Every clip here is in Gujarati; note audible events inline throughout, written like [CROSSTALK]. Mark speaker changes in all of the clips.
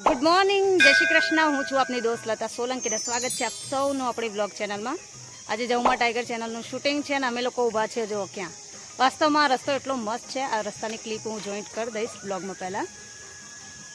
Speaker 1: ગુડ મોર્નિંગ જય શ્રી કૃષ્ણ. હું છું આપની દોસ્ત લતા સોલંકીને સ્વાગત છે આપ સૌનું આપણી બ્લોગ ચેનલમાં આજે જવુમા ટાઈગર ચેનલનું શૂટિંગ છે અને અમે લોકો ઊભા છે જો ક્યાં. વાસ્તવમાં રસ્તો એટલો મસ્ત છે. આ રસ્તાની ક્લિપ હું જોઈન્ટ કરી દઈશ બ્લોગમાં પહેલાં.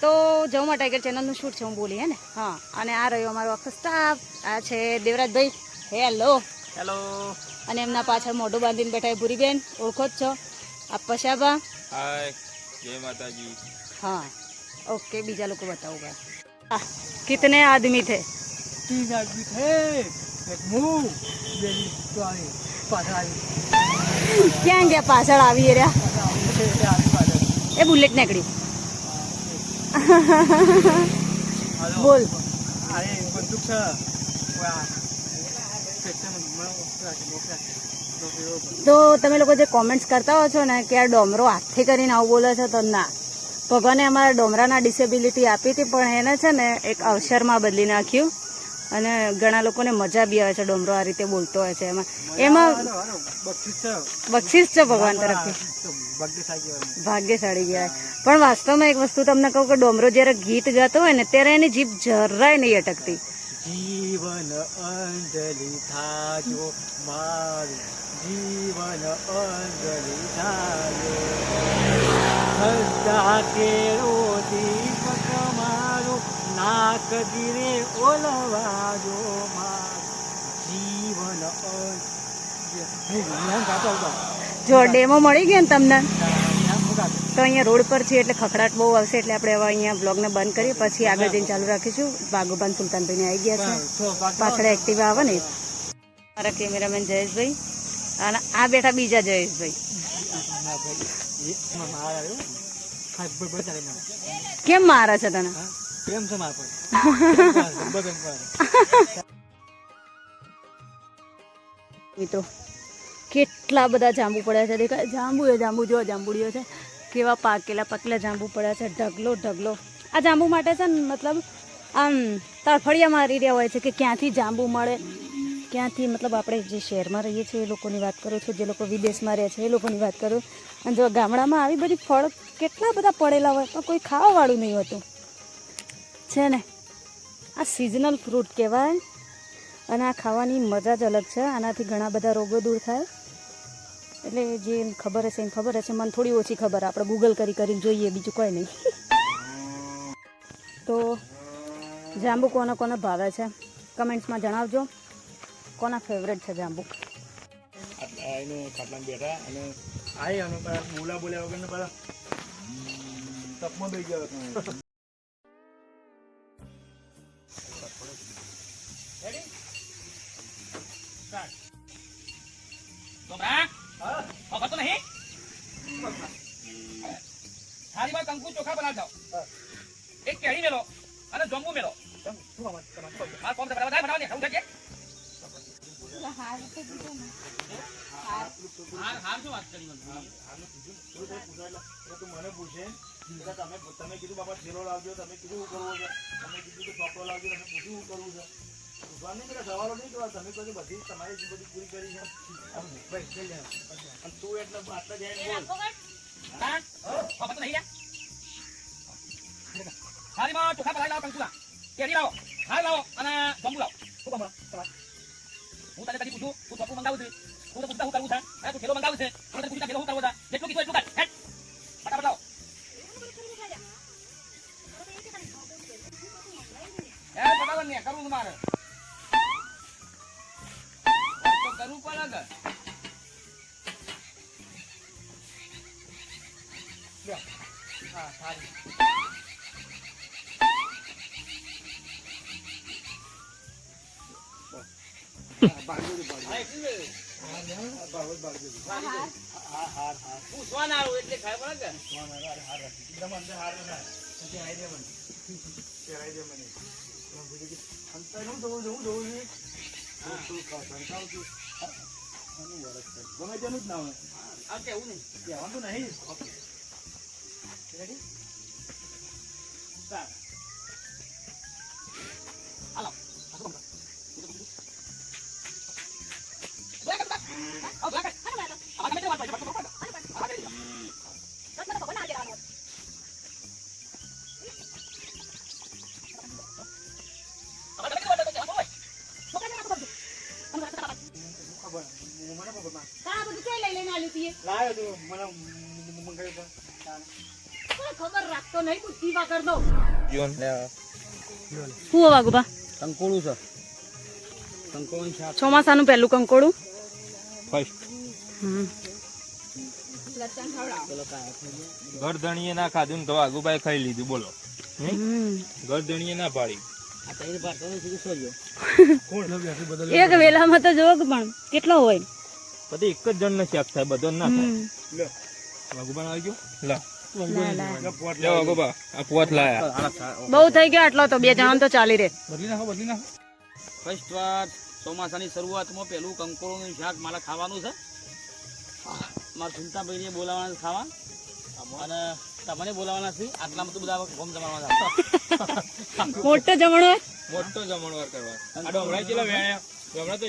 Speaker 1: તો જવુમા ટાઈગર ચેનલનું શૂટ છે હું બોલી હે ને? હા અને આ રહ્યો અમારો આખો સ્ટાફ આ છે દેવરાજભાઈ હેલો
Speaker 2: હેલો
Speaker 1: અને એમના પાછળ મોઢું બાંધીને બેઠા એ ભૂરીબેન. ઓળખો જ છો. આ પશાબા.
Speaker 2: હાય જય માતાજી.
Speaker 1: हाँ ओके बीजा लोग को बताओगे कितने आदमी थे?
Speaker 3: तीन आदमी थे एक मुंह तो आई। પાછળ આવી
Speaker 1: ક્યાં ગયા પાછળ આવી રહ્યા એ બુલેટ નીકળી બોલ
Speaker 3: અરે તો
Speaker 1: તમે લોકો જે કોમેન્ટ્સ કરતા હો છો ને કે આ ડોમરો હાથથી કરીને આવું બોલે છો તો ના. ભગવાને અમારા ડોમરાના ડિસેબિલિટી આપી હતી પણ એને છે ને એક અવસરમાં બદલી નાખ્યું. અને ઘણા લોકોને મજા બી આવે છે ડોમરો આ રીતે બોલતો હોય છે એમાં. એમાં
Speaker 3: હાલો, છે.
Speaker 1: ભગવાન તરફથી.
Speaker 3: ભાગ્યશાળી કહેવાય.
Speaker 1: ગયા પણ વાસ્તવમાં એક વસ્તુ તમને કહું કે ડોમરો જ્યારે ગીત ગાતો હોય ને ત્યારે એની જીભ જરાય નહીં અટકતી.
Speaker 3: જીવન અંજલિ થાજો મારું જીવન અંજલિ થાજો. હસતા દીપક મારો નાક ગીરે ઓલવાજો જીવન
Speaker 1: જો ડેમો મળી ગયો ને તમને તો અહીંયા રોડ પર છીએ એટલે ખખડાટ બહુ આવશે એટલે આપણે હવે અહીંયા બ્લોગને બંધ કરી પછી આગળ જઈને ચાલુ રાખીશું. બાગુબાન સુલતાનભાઈને આવી ગયા છે. પાછળ એક્ટિવા આવે ને. મારા કેમેરામેન જયેશભાઈ અને આ બેઠા બીજા જયેશભાઈ. કેમ મારે છે તને?
Speaker 3: પ્રેમ છે મારા પર.
Speaker 1: મિત્રો કેટલા બધા જાંબુ પડ્યા છે. દેખાય જાંબુ એ જાંબુ જો જાંબુડીઓ છે કેવા પાકેલા પાકેલા જાંબુ પડ્યા છે. ઢગલો ઢગલો. આ જાંબુ માટે છે ને મતલબ આમ તરફડિયા મારી રહ્યા હોય છે કે ક્યાંથી જાંબુ મળે. ક્યાંથી મતલબ આપણે જે શહેરમાં રહીએ છીએ એ લોકોની વાત કરું છું જે લોકો વિદેશમાં રહે છે એ લોકોની વાત કરું. અને જો ગામડામાં આવી બધી ફળ કેટલા બધા પડેલા હોય, પણ કોઈ ખાવાવાળું નહીં હોતું. છે ને? આ સિઝનલ ફ્રૂટ કહેવાય. અને આ ખાવાની મજા જ અલગ છે. આનાથી ઘણા બધા રોગો દૂર થાય. એટલે જે ખબર હશે એને ખબર હશે, મને થોડી ઓછી ખબર. આપણે ગૂગલ કરી કરીને જોઈએ, બીજું કોઈ નહીં. તો જાંબુ કોને કોને ભાવે છે? કમેન્ટ્સમાં જણાવજો. કોના ફેવરેટ છે જાંબુ?
Speaker 2: એનું ખાટલામાં બેઠા અને
Speaker 3: આઈ અને બોલા બોલ્યા વગર ને પેલા તપમાં દઈ ગયો તમે
Speaker 4: ખબર તો નહીં થાળીમાં કંકુ ચોખા બનાવજો એક કેળી મેલો અને જંબુ મેલો
Speaker 3: તમારે
Speaker 4: કોમ થાય બનાવવા દે હાર હાર શું વાત કરી મને
Speaker 3: પૂછે કે તમે તમે કીધું બાપા ઠેલો લાવજો, તમે કીધું શું કરવું છે. તમે કીધું કે ચોપડો લાવજો, તમે પૂછ્યું શું કરવું છે. પૂછવા નહીં સવાલો નહીં કરવા તમે કહો બધી, તમારી જ બધી પૂરી કરી છે. અને તું એટલે આટલા જાય બોલ.
Speaker 4: હા? હું તને પછી પૂછું, તું ચોખ્ખું મંગાવું છું. હું તો પૂછતા હું કરવું છે અરે તું ખેલો મંગાવું છે. હું થેલો હું કરવો છે જેટલું કીધું એટલું કે
Speaker 3: હા સારી
Speaker 4: પૂછવા આવું એટલે પડે કે
Speaker 3: એકદમ અંદર હાર ના આઈ દે મને પહેરાઈ દે મને હું. જોઉં જોઉં જોઉં છું ગમે તેનું જ ના
Speaker 4: આ કેવું નહીં.
Speaker 3: કહેવાનું નહીં રેડી સ્ટાર્ટ
Speaker 4: હાલો
Speaker 3: ખબર મને ખબર ના
Speaker 1: તારા બધું ક્યાં તીએ
Speaker 3: લાયો તું મને મંગાવ્યું પણ.
Speaker 1: ખબર રાખતો નહીં બુદ્ધિ વાગર દો.
Speaker 2: જીવન
Speaker 1: હું વાગુબા
Speaker 4: કંકોળું છે. કંકોળું શાક.
Speaker 1: ચોમાસાનું પહેલું કંકોડું
Speaker 2: ફર્સ્ટ.
Speaker 1: હમ.
Speaker 2: ગરધણીએ ના ખાધું ને તો આગુભાઈ ખાઈ લીધું. બોલો.
Speaker 1: હમ.
Speaker 2: ગરધણીએ ના પાડી.
Speaker 4: આ તૈયાર ભારતો [LAUGHS]
Speaker 1: એક વેલામાં તો જોગ પણ કેટલો હોય?
Speaker 2: પછી એક જ જણ ને શાક થાય બધો ના થાય.
Speaker 1: હમ.
Speaker 2: આવી ગયો? લા.
Speaker 1: લા, લા.
Speaker 2: લે વાઘુબા આ પોત લાયા.
Speaker 1: બહુ થઈ ગયો આટલો તો બે જણા તો ચાલી રે
Speaker 3: બદલી નાખો બદલી નાખો.
Speaker 4: ફર્સ્ટ વાર ચોમાસાની શરૂઆતમાં પહેલું કંકોળોનું શાક મારે ખાવાનું છે. મારા સુલતાભાઈને બોલાવવાના ખાવા. અને તમને બોલાવવાના છે આટલામાં તો બધા જમાડવાના
Speaker 1: મોટો જમણો
Speaker 2: મોટો જમણવાર કરવા આ વેણ્યા? તો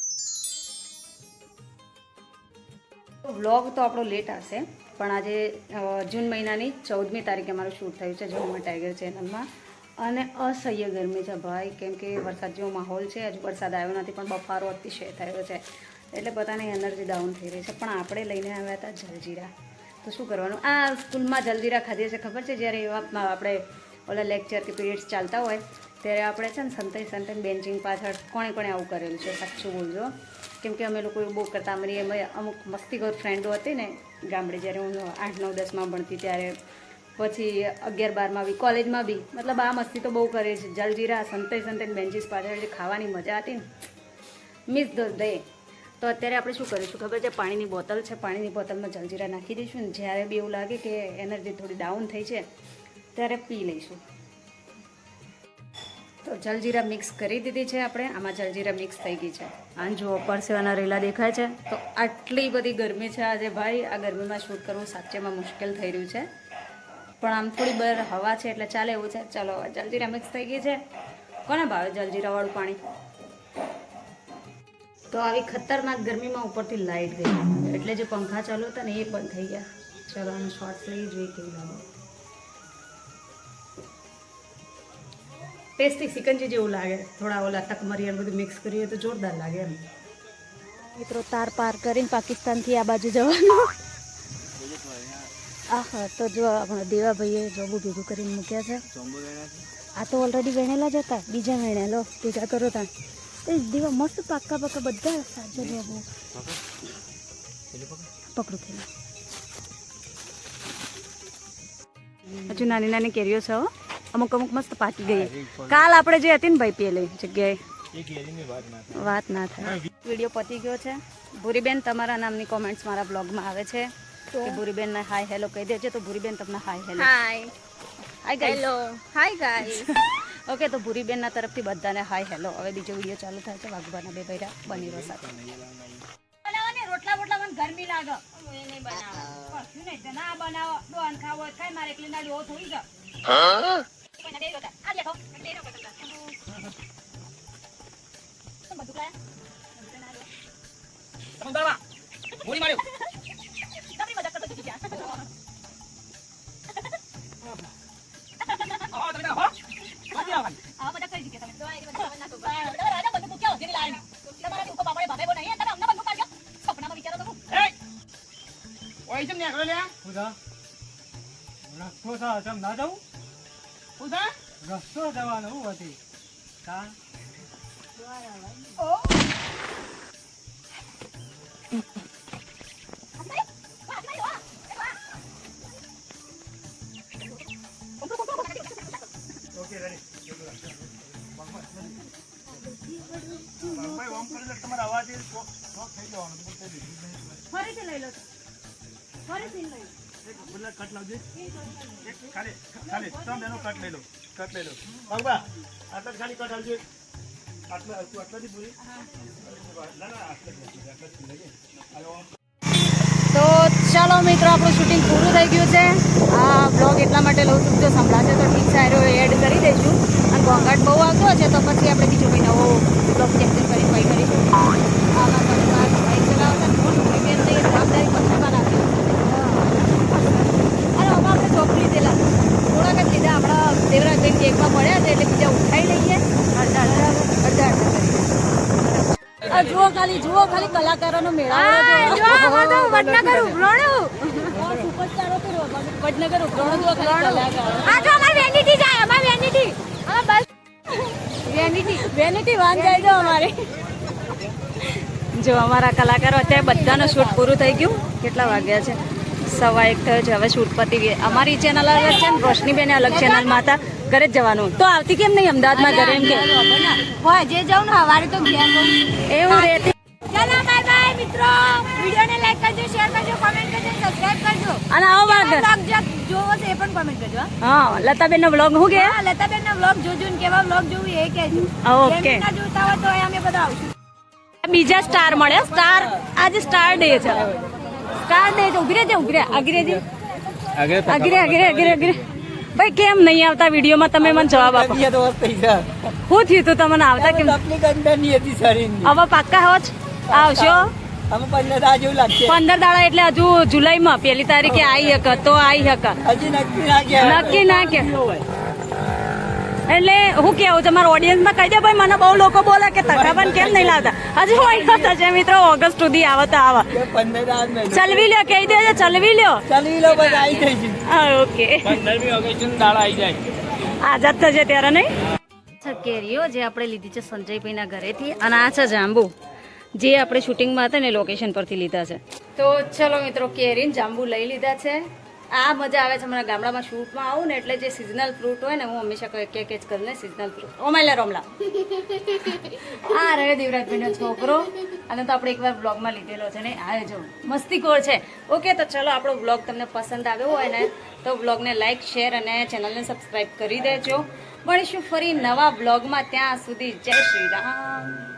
Speaker 1: વ્લોગ તો આપણો લેટ હશે પણ આજે જૂન મહિનાની ચૌદમી તારીખે મારું શૂટ થયું છે ઝુમર ટાઈગર ચેનલમાં. અને અસહ્ય ગરમી છે ભાઈ, કેમ કે વરસાદ જેવો માહોલ છે, હજુ વરસાદ આવ્યો નથી, પણ બફારો અતિશય થયો છે. એટલે પોતાની એનર્જી ડાઉન થઈ રહી છે, પણ આપણે લઈને આવ્યા હતા જલજીરા. તો શું કરવાનું? આ સ્કૂલમાં જલજીરા ખાધીએ છે ખબર છે? જ્યારે એવા આપણે ઓલા લેક્ચર કે પીરિયડ્સ ચાલતા હોય ત્યારે આપણે છે ને સંતાઈ સંતાઈ બેન્ચિંગ પાછળ કોણે કોણે આવું કરેલું છે? સાચું બોલજો. કેમ કે અમે લોકો બહુ કરતા અમારી અમે અમુક મસ્તીખોર ફ્રેન્ડો હતી ને ગામડે, જ્યારે હું આઠ, નવ દસમાં ભણતી ત્યારે પછી અગિયાર બારમાં બી કોલેજમાં બી, મતલબ આ મસ્તી તો બહુ કરે છે. જલજીરા, સંતાઈ સંતાઈ બેન્ચીસ પાછળ જે ખાવાની મજા હતી ને મિસ ધ ડે તો અત્યારે આપણે શું કરીશું? ખબર છે, પાણીની બોટલ છે, પાણીની બોટલમાં જલજીરા નાખી દઈશું ને, જ્યારે બી એવું લાગે કે એનર્જી થોડી ડાઉન થઈ છે, ત્યારે પી લઈશું. તો જલજીરા મિક્સ કરી દીધી છે આપણે. આમાં જલજીરા મિક્સ થઈ ગઈ છે. આન જુઓ પરસેવાના રેલા દેખાય છે. તો આટલી બધી ગરમી છે આજે ભાઈ. આ ગરમીમાં શૂટ કરવું સાચેમાં મુશ્કેલ થઈ રહ્યું છે. પણ આમ થોડી બર હવા છે એટલે ચાલે એવું છે. ચલો જલજીરા મિક્સ થઈ ગઈ છે. કોને ભાવે જલજીરાવાળું પાણી? તો આવી ખતરનાક ગરમીમાં ઉપરથી લાઇટ ગઈ. એટલે જે પંખા ચાલુ હતા ને એ બંધ થઈ ગયા. ચલો, આનો શોર્ટ લઈ જોઈએ કેવું લાગે. ટેસ્ટી સિકંજી જેવું લાગે, થોડા ઓલા તકમરિયન બધું મિક્સ કરીએ તો જોરદાર લાગે એમ. મિત્રો, તાર પાર કરીને પાકિસ્તાનથી આ બાજુ જવાનું. આહા, તો જો આપણા દેવાભાઈએ જોબુ ભેગું કરીને મૂક્યા છે. આ તો ઓલરેડી વેણેલા જ હતા, બીજા વેણેલો. ભેગા કરો તા એ દેવા મસ્ત પાક્કા પાક્કા બધા સાચો જોબુ પકડું થયેલું હજુ નાની નાની કેરીઓ છે હો. અમુક અમુક મસ્ત પાકી ગઈ. કાલ આપણે જે હતી ને ભાઈ પેલી જગ્યાએ.
Speaker 2: વાત ના થાય.
Speaker 1: વાત વીડિયો પતી ગયો છે. ભૂરીબેન તમારા નામની કોમેન્ટ્સ મારા બ્લોગમાં આવે છે તો? ભૂરીબેનને હાય હેલો કહી દેજો તો ભૂરીબેન તમને hi hello
Speaker 5: hi
Speaker 1: hi
Speaker 5: hello hi guys
Speaker 1: okay તો ભૂરીબેનના તરફથી બધાને હાય હેલો હવે બીજો વીડિયો ચાલુ થાય છે. વાઘબાના બે ભાઈરા બની રહ્યો સાથે રોટલા બોટલા મને ગરમી લાગે.
Speaker 5: નહીં બનાવવા.
Speaker 1: કશું નહીં ના બનાવો. ડોન ખાવો ખાઈ મારે એકલી ના ડો થોડી ગયો
Speaker 4: તમે એ ને આગળ લ્યા?
Speaker 3: પૂજા સા ના જાઉં?
Speaker 4: પૂછા
Speaker 3: રસ્તો જવાનો હું હતી કા? ઓકે ભાઈ ઓમ કરીને તમારા અવાજ થઈ જવાનો
Speaker 1: ફરીથી લઈ લો. ફરીથી લઈ લો.
Speaker 3: તો
Speaker 1: ચાલો મિત્રો, આપણું શૂટિંગ પૂરું થઈ ગયું છે. આ એટલા માટે લઉં છું જો સંભળાશે તો ઠીક સારો એડ કરી દઈશું અને ઘોંઘાટ બહુ આવતો હશે, તો પછી આપણે બીજો કોઈ નવો બ્લોગ કેપ્ચર કરી ભાઈ કરીશું આમાં પરિવાર બાઈક ચલાવતા ને કોણ બેન નહીં જવાબદારી પથ્થરમાં નાખી અને આમાં આપણે ચોક લીધેલા થોડાક જ લીધા આપણા દેવરાજભાઈ કેકમાં પડ્યા છે એટલે બીજા ઉઠાઈ લઈએ અડધા અડધા અડધા અડધા કરી. આ જુઓ ખાલી જુઓ ખાલી કલાકારોનો મેળાવડો તો
Speaker 5: વડનગર ઉભરોણું.
Speaker 1: સુપરસ્ટારો તો વડનગર ઉભરાણો જુઓ ખાલી કલાકારો.
Speaker 5: આ જો અમાર વેનિટી જાય અમાર વેનિટી અમાર બસ.
Speaker 1: વેનિટી વેનિટી વાન જાય જો અમારે. જો અમારા કલાકારો અત્યારે બધાનું શૂટ પૂરું થઈ ગયું. કેટલા વાગ્યા છે? સવા એક થયો છે. હવે શૂટ પતી અમારી ચેનલ અલગ છે ને રોશનીબેન અલગ ચેનલમાં હતા. ઘરે જ જવાનું. તો આવતી કેમ નહીં અમદાવાદમાં ઘરે એમ કે?
Speaker 5: હોય જે જાઉં ને સવારે તો
Speaker 1: એવું રહેતી
Speaker 5: મિત્રો વિડીયોને લાઈક કરજો શેર કરજો કોમેન્ટ કરજો સબસ્ક્રાઇબ કરજો.
Speaker 1: અને આવો બાદ
Speaker 5: બ્લોગ જોવો છે એ પણ કોમેન્ટ કરજો હા.
Speaker 1: લતાબેનનો બ્લોગ હું કે?
Speaker 5: હા લતાબેન ના બ્લોગ જોજો ને કેવા બ્લોગ જોવું એ કહેજો.
Speaker 1: ઓકે.
Speaker 5: ના જોતા હોય તો અમે બધા આવશું.
Speaker 1: બીજા સ્ટાર મળ્યા સ્ટાર આજે સ્ટાર ડે છે. સ્ટાર ડે છે. ઊભી રહેજે ઊભી રહે. આગી રહેજે. આગી રહે આગી રહે આગી રહે આગી રહે ભાઈ કેમ નહીં આવતા વિડીયોમાં? તમે મને જવાબ આપો. શું થયું તું? તમને આવતા કેમ? હવે પાક્કા હોજ આવશો? પંદર દાડા એટલે હજુ જુલાઈમાં પેલી તારીખે આવી હક તો આવી હક. નક્કી ના કે એટલે હું કેવું તમારા ઓડિયન્સમાં કહી દે ભાઈ મને બહુ લોકો બોલે કે તકરાબન કેમ નહીં લાવતા? હજુ હોય તો છે મિત્રો ઓગસ્ટ સુધી આવે તો આવે. ચલવી લ્યો કહી દેજો ચલવી લ્યો. હા ઓકે.
Speaker 2: પંદરમી ઓગસ્ટ દાડા આવી જાય.
Speaker 1: આઝાદ થશે ત્યારે નહીં? કેરીઓ જે આપણે લીધી છે સંજયભાઈના ઘરેથી અને આ છે જાંબુ. જે આપણે શૂટિંગમાં હતા ને લોકેશન પરથી લીધા છે. તો ચલો મિત્રો, કેરીને જાંબુ લઈ લીધા છે. આ મજા આવે છે મને ગામડામાં શૂટમાં આવું ને એટલે જે સિઝનલ ફ્રૂટ હોય ને, હું હંમેશા કહે કે કેચ કરીને સિઝનલ ફ્રૂટ ઓમાયલા રોમલા. આ રહે દેવરાજભાઈનો છોકરો. અને તો આપણે એકવાર બ્લોગમાં લીધેલો છે ને, આ જો મસ્તીખોર છે. ઓકે, તો ચલો આપણો બ્લોગ તમને પસંદ આવ્યો હોય ને, તો બ્લોગને લાઇક શેર અને ચેનલને સબસ્ક્રાઈબ કરી દેજો. મળીશું ફરી નવા બ્લોગમાં ત્યાં સુધી. જય શ્રી રામ.